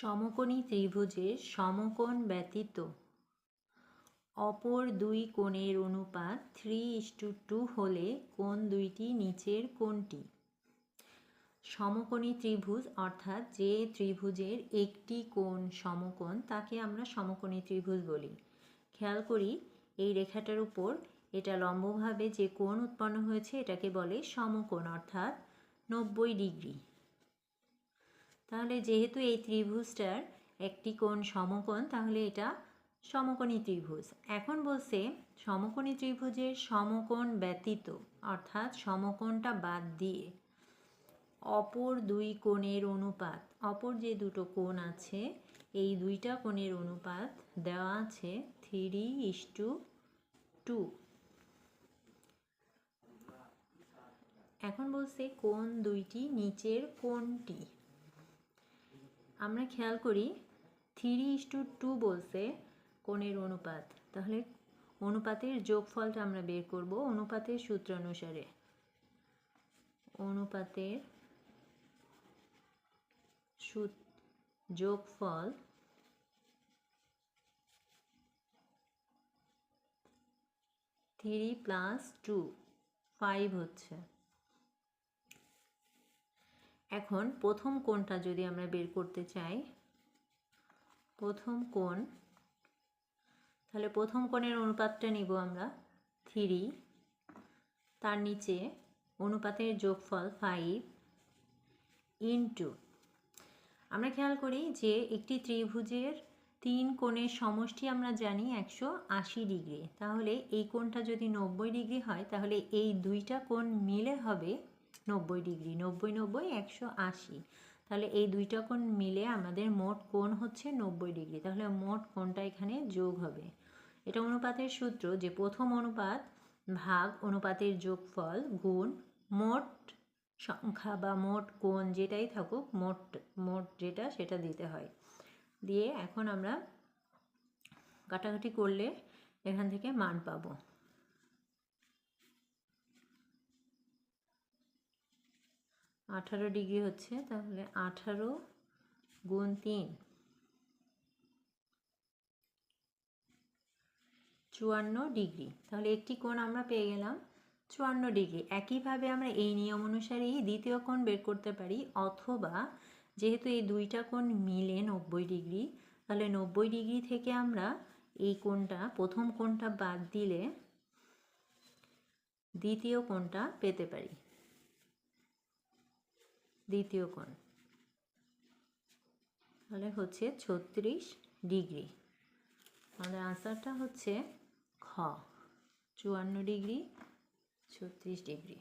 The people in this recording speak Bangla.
সমকোণী ত্রিভুজের সমকোণ ব্যতীত। অপর দুই কোণের অনুপাত থ্রি ইস্টু টু হলে কোণ দুইটি নিচের কোণটি। সমকোণী ত্রিভুজ অর্থাৎ যে ত্রিভুজের একটি কোণ সমকোণ, তাকে আমরা সমকোণী ত্রিভুজ বলি। খেয়াল করি, এই রেখাটার উপর এটা লম্বভাবে যে কোণ উৎপন্ন হয়েছে, এটাকে বলে সমকোণ, অর্থাৎ নব্বই ডিগ্রি। তাহলে যেহেতু এই ত্রিভুজটার একটি কোণ সমকোণ, তাহলে এটা সমকোণী ত্রিভুজ। এখন বলছে সমকোণী ত্রিভুজের সমকোণ ব্যতীত, অর্থাৎ সমকোণটা বাদ দিয়ে অপর দুই কোণের অনুপাত, অপর যে দুটো কোণ আছে, এই দুইটা কোণের অনুপাত দেওয়া আছে থ্রি ইস টু টু। এখন বলছে কোণ দুইটি, নিচের কোণটি। আমরা খেয়াল করি থ্রি ইস টু টু বলছে কোণের অনুপাত। তাহলে অনুপাতের যোগফলটা আমরা বের করব অনুপাতের সূত্র অনুসারে। অনুপাতের যোগফল থ্রি প্লাস টু ফাইভ হচ্ছে। এখন প্রথম কোণটা যদি আমরা বের করতে চাই, প্রথম কোণ, তাহলে প্রথম কোণের অনুপাতটা নিব আমরা থ্রি তার নিচে অনুপাতের যোগফল ফাইভ ইন্টু আমরা খেয়াল করি যে একটি ত্রিভুজের তিন কোণের সমষ্টি আমরা জানি একশো আশি ডিগ্রি। তাহলে এই কোণটা যদি নব্বই ডিগ্রি হয়, তাহলে এই দুইটা কোণ মিলে হবে নব্বই ডিগ্রি, নব্বই নব্বই, একশো আশি। তাহলে এই দুইটা কোণ মিলে আমাদের মোট কোণ হচ্ছে নব্বই ডিগ্রি। তাহলে মোট কোণটা এখানে যোগ হবে। এটা অনুপাতের সূত্র যে প্রথম অনুপাত ভাগ অনুপাতের যোগফল গুণ মোট সংখ্যা বা মোট কোণ যেটাই থাকুক, মোট মোট যেটা সেটা দিতে হয়। দিয়ে এখন আমরা কাটাকাটি করলে এখান থেকে মান পাবো। আঠারো ডিগ্রি হচ্ছে, তাহলে আঠারো গুণ তিন। চুয়ান্ন ডিগ্রি। তাহলে একটি কোণ আমরা পেয়ে গেলাম চুয়ান্ন ডিগ্রি। একইভাবে আমরা এই নিয়ম অনুসারেই দ্বিতীয় কোণ বের করতে পারি, অথবা যেহেতু এই দুইটা কোণ মিলে নব্বই ডিগ্রি, তাহলে নব্বই ডিগ্রি থেকে আমরা এই কোণটা, প্রথম কোণটা বাদ দিলে দ্বিতীয় কোণটা পেতে পারি। দ্বিতীয় কোণ। তাহলে হচ্ছে ছত্রিশ ডিগ্রি। আমাদের আনসারটা হচ্ছে খ। চুয়ান্ন ডিগ্রি ছত্রিশ ডিগ্রি।